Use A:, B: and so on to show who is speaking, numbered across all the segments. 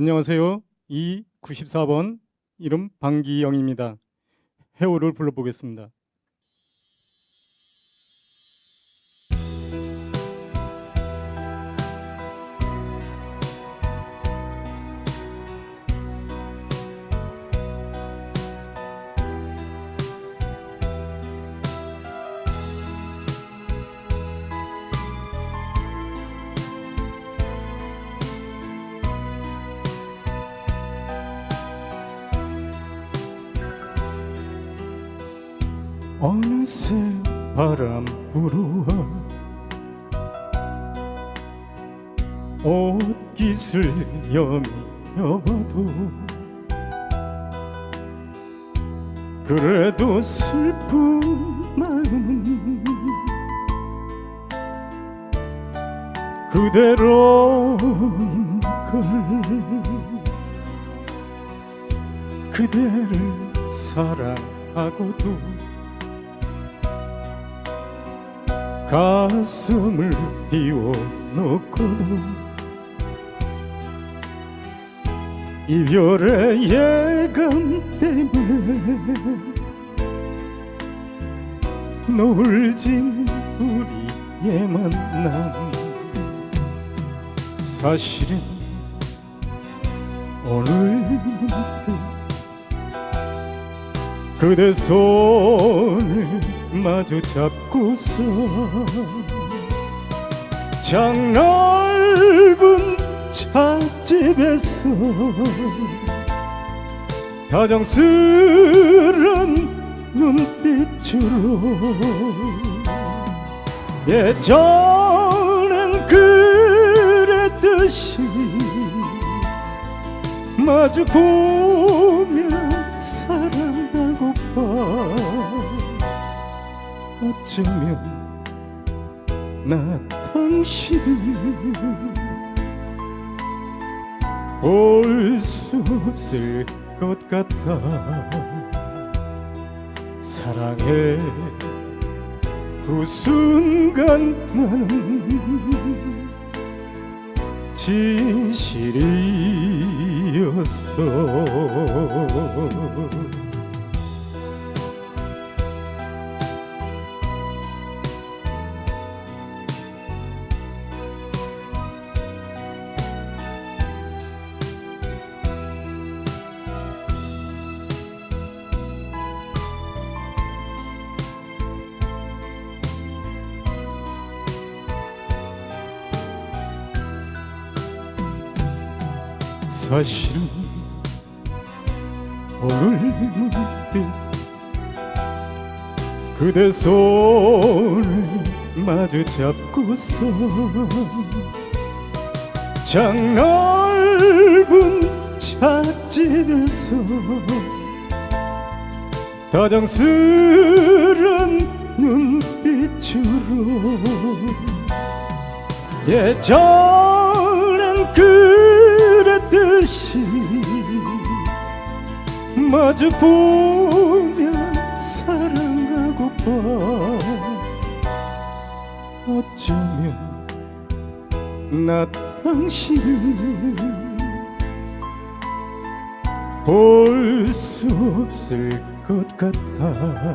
A: 안녕하세요. 이 94번 이름 방기영입니다. 해오를 불러보겠습니다. 어느새 바람 불어와 옷깃을 여미여봐도 그래도 슬픈 마음은 그대로인걸 그대를 사랑하고도 가슴을 비워놓고도 이별의 예감 때문에 노을진 우리의 만남. 사실은 오늘 문득 그대 손을 마주 잡고서 장 넓은 찻집에서 다정스런 눈빛으로 예전엔 그랬듯이 마주 보며 사랑하고파 어쩌면 나 당신을 볼 수 없을 것 같아. 사랑의 그 순간만은 진실이었어 사실은 오늘 문득 그대 손을 마주 잡고서 장 넓은 찻집에서 다정스런 눈빛으로 예전엔 그 랬듯이 마주 보며 사랑하고파 어쩌면 나 당신을 볼 수 없을 것 같아.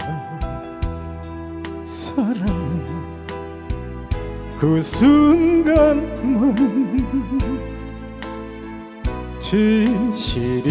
A: 사랑해 그 순간만은 진실이었어